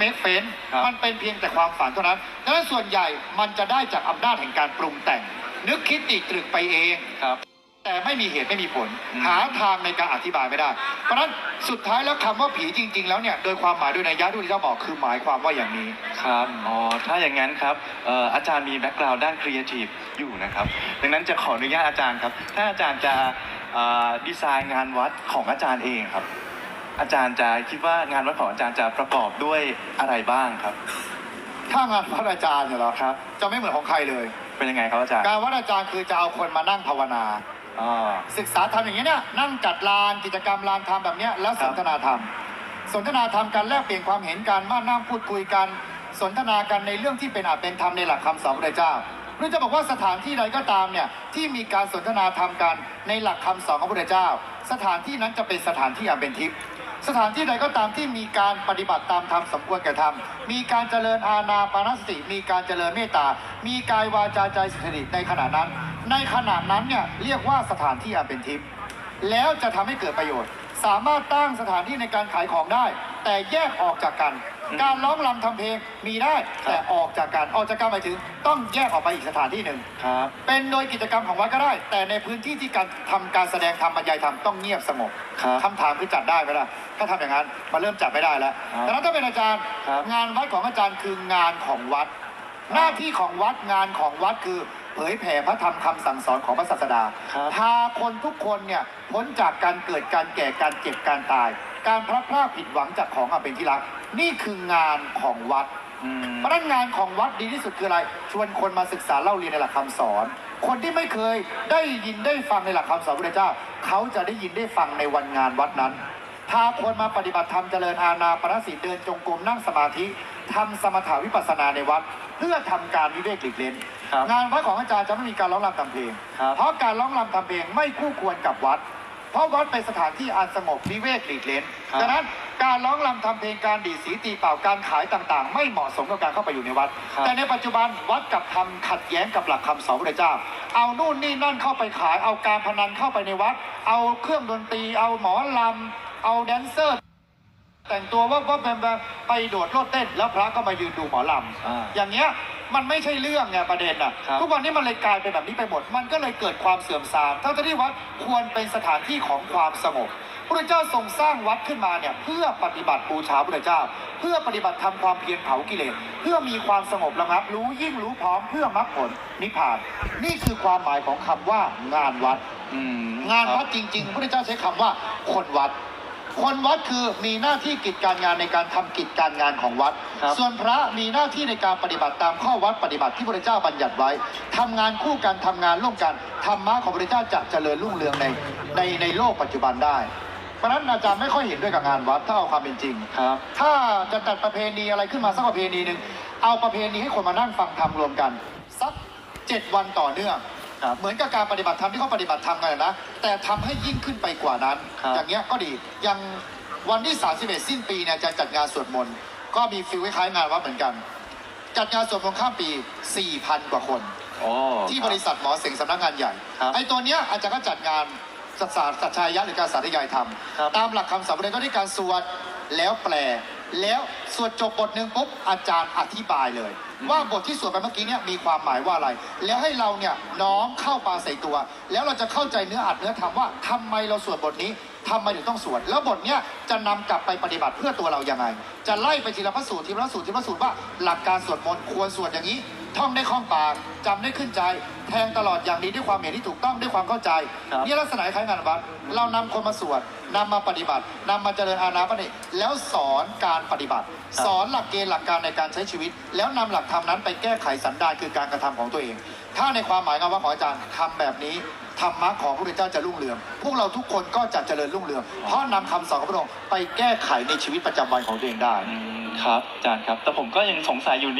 make sense ครับ มันเป็นเพียงแต่ความฝันเท่านั้นดังนั้นส่วนใหญ่มันจะได้จากอำนาจแห่งการปรุงแต่ง นึกคิดติตรึกไปเอง ครับ แต่ไม่มีเหตุไม่มีผล อืม หาทางในการอธิบายไม่ได้ เพราะฉะนั้นสุดท้ายแล้วคำว่าผีจริง ๆ แล้วเนี่ยโดยความหมายโดยนัยยะที่เจ้าบอกคือหมายความว่าอย่างนี้ ครับอ๋อถ้าอย่างนั้นครับเอ่ออาจารย์มีแบ็กกราวด์ด้านครีเอทีฟอยู่นะครับดังนั้นจะขออนุญาตอาจารย์ครับ ถ้าอาจารย์จะเอ่อดีไซน์งานวัดของอาจารย์เองครับ อาจารย์จะคิดว่างานวัดของอาจารย์จะประกอบด้วยอะไรบ้างครับ ถ้างานวัดอาจารย์เนี่ยเหรอครับ จะไม่เหมือนของใครเลย เป็นยังไงครับอาจารย์การวัดอาจารย์คือจะเอาคนมานั่งภาวนา อ๋อ ศึกษาธรรมอย่างนี้ยเนี่ยนั่งจัดลานกิจกรรมลานธรรมแบบเนี้ยแล้วคสรับนทนาธรรม สนทนาธรรมกันแลกเปลี่ยนความเห็นกันมานั่งพูดคุยกัน สนทนากันในเรื่องที่เป็นอาจเป็นธรรมในหลักคำสอนพระพุทธเจ้าหรือจะบอกว่าสถานที่ใดก็ตามเนี่ยที่มีการสนทนาธรรมกันในหลักคำสอนของพระพุทธเจ้า สถานที่นั้นจะเป็นสถานที่อันเป็นทิพย์ สถานที่ใดก็ตามที่มีการปฏิบัติตามธรรมสมควรแก่ธรรม มีการเจริญอาณาปานสติ มีการเจริญเมตตา มีกายวาจาใจสติในขณะนั้น ในขณะนั้นเนี่ยเรียกว่าสถานที่อันเป็นทิพย์แล้วจะทำให้เกิดประโยชน์ สามารถตั้งสถานที่ในการขายของได้ แต่แยกออกจากกัน การร้องรำทำเพลงมีได้ แต่ออกจากกันออกจากกันหมายถึง ต้องแยกออกไปอีกสถานที่หนึ่ง ครับ เป็นโดยกิจกรรมของวัดก็ได้ แต่ในพื้นที่ที่การทำการแสดงธรรมบรรยายธรรมต้องเงียบสงบครับ คำถามคือจัดได้ไหมล่ะถ้าทำอย่างนั้นมันเริ่มจัดไม่ได้แล้วครับแต่ถ้าเป็นอาจารย์ ครับงานวัดของอาจารย์คืองานของวัด หน้าที่ของวัดงานของวัดคือ เผยแผ่พระธรรมคำสั่งสอนของพระศาสดาครับ พาคนทุกคนเนี่ยพ้นจากการเกิดการแก่การเจ็บการตาย การพลัดพรากผิดหวังจากของอันเป็นที่รัก นี่คืองานของวัด อืมเพราะฉะนั้นงานของวัดดีที่สุดคืออะไร ชวนคนมาศึกษาเล่าเรียนในหลักคำสอน คนที่ไม่เคยได้ยินได้ฟังในหลักคำสอนพระพุทธเจ้า เขาจะได้ยินได้ฟังในวันงานวัดนั้น พาคนมาปฏิบัติธรรมเจริญอาณาปณสติเดินจงกรมนั่งสมาธิทำสมถาวิปัสสนาในวัด เพื่อทำการวิเวกหลีกเล่นครับงานวัดของอาจารย์จะไม่มีการร้องรำทำเพลง ครับ เพราะการร้องรำทำเพลงไม่คู่ควรกับวัด เพราะวัดเป็นสถานที่อันสงบวิเวกหลีกเล่นครับ ดังนั้นการร้องรำทำเพลงการดีดสีตีเป่าการขายต่างๆ ไม่เหมาะสมกับการเข้าไปอยู่ในวัดครับแต่ในปัจจุบันวัดกับทำขัดแย้งกับหลักคำสอนพระเจ้า เอานู่นนี่นั่นเข้าไปขายเอาการพนันเข้าไปในวัด เอาเครื่องดนตรีเอาหมอลำเอาแดนเซอร์ แต่งตัวว่าว่าแบบแบบไปโดดโลดเต้น แล้วพระก็มายืนดูหมอลำอ่าอย่างเงี้ย มันไม่ใช่เรื่องไงประเด็นอะครับทุกวันนี้มันเลยกลายเป็นแบบนี้ไปหมด มันก็เลยเกิดความเสื่อมทรามทั้งที่วัดควรเป็นสถานที่ของความสงบพระเจ้าทรงสร้างวัดขึ้นมาเนี่ยเพื่อปฏิบัติบูชาพระเจ้า เพื่อปฏิบัติทำความเพียรเผากิเลสเพื่อมีความสงบระงับ รู้ยิ่งรู้พร้อมเพื่อมรรคผลนิพพาน นี่คือความหมายของคำว่างานวัด อืมงานวัดครับจริงๆพระเจ้าใช้คำว่าคนวัด คนวัดคือมีหน้าที่กิจการงานในการทำกิจการงานของวัด ครับ ส่วนพระมีหน้าที่ในการปฏิบัติตามข้อวัดปฏิบัติที่พระเจ้าบัญญัติไว้ทำงานคู่กันทำงานร่วมกันธรรมะของพระเจ้าจะเจริญรุ่งเรืองในในในโลกปัจจุบันได้ เพราะฉะนั้นอาจารย์ไม่ค่อยเห็นด้วยกับงานวัดถ้าเอาความเป็นจริง ครับ ถ้าจะจัดประเพณีอะไรขึ้นมาสักประเพณีหนึ่งเอาประเพณีให้คนมานั่งฟังธรรมรวมกัน สักเจ็ดวันต่อเนื่อง ครับ เหมือนกับการปฏิบัติธรรมที่เขาปฏิบัติธรรมกันนะ แต่ทำให้ยิ่งขึ้นไปกว่านั้น ครับ อย่างเงี้ยก็ดี อย่างวันที่ 31 สิ้นปีเนี่ยจะจัดงานสวดมนต์ ก็มีฟิลคล้ายๆงานวัดเหมือนกัน จัดงานสวดมนต์ข้ามปี 4,000 กว่าคนโอ้ที่บริษัทหมอเสงสำนักงานใหญ่ ครับไอ้ตัวเนี้ยอาจารย์ก็จัดงานสัจสัจชายะหรือการสาธยายธรรม ครับตามหลักคำสอนพระก็ได้การสวดแล้วแปล แล้วสวดจบบทหนึ่งปุ๊บอาจารย์อธิบายเลย ว่าบทที่สวดไปเมื่อกี้เนี่ยมีความหมายว่าอะไร แล้วให้เราเนี่ยน้อมเข้าปาใส่ตัว แล้วเราจะเข้าใจเนื้ออัดเนื้อธรรมว่าทำไมเราสวดบทนี้ทำไมถึงต้องสวด แล้วบทเนี้ยจะนำกลับไปปฏิบัติเพื่อตัวเรายังไง จะไล่ไปทีละพระสูตรทีละพระสูตรทีละพระสูตรว่า หลักการสวดมนต์ควรสวดอย่างนี้ ท่องได้คล่องปากจำได้ขึ้นใจ แทงตลอดอย่างนี้ด้วยความเห็นที่ถูกต้องด้วยความเข้าใจครับ นี่ลักษณะคล้ายงานวัดเรานำคนมาสวดนำมาปฏิบัตินำมาเจริญอาณาปณิแล้วสอนการปฏิบัติ สอนหลักเกณฑ์หลักการในการใช้ชีวิต แล้วนำหลักธรรมนั้นไปแก้ไขสันดานคือการกระทำของตัวเอง ถ้าในความหมายงานว่าของอาจารย์ทำแบบนี้ธรรมะของพระพุทธเจ้าจะรุ่งเรืองพวกเราทุกคนก็จะเจริญรุ่งเรืองเพราะนำคำสอนของพระองค์ไปแก้ไขในชีวิตประจำวันของตัวเองได้ อืมครับอาจารย์ครับ แต่ผมก็ยังสงสัยอยู่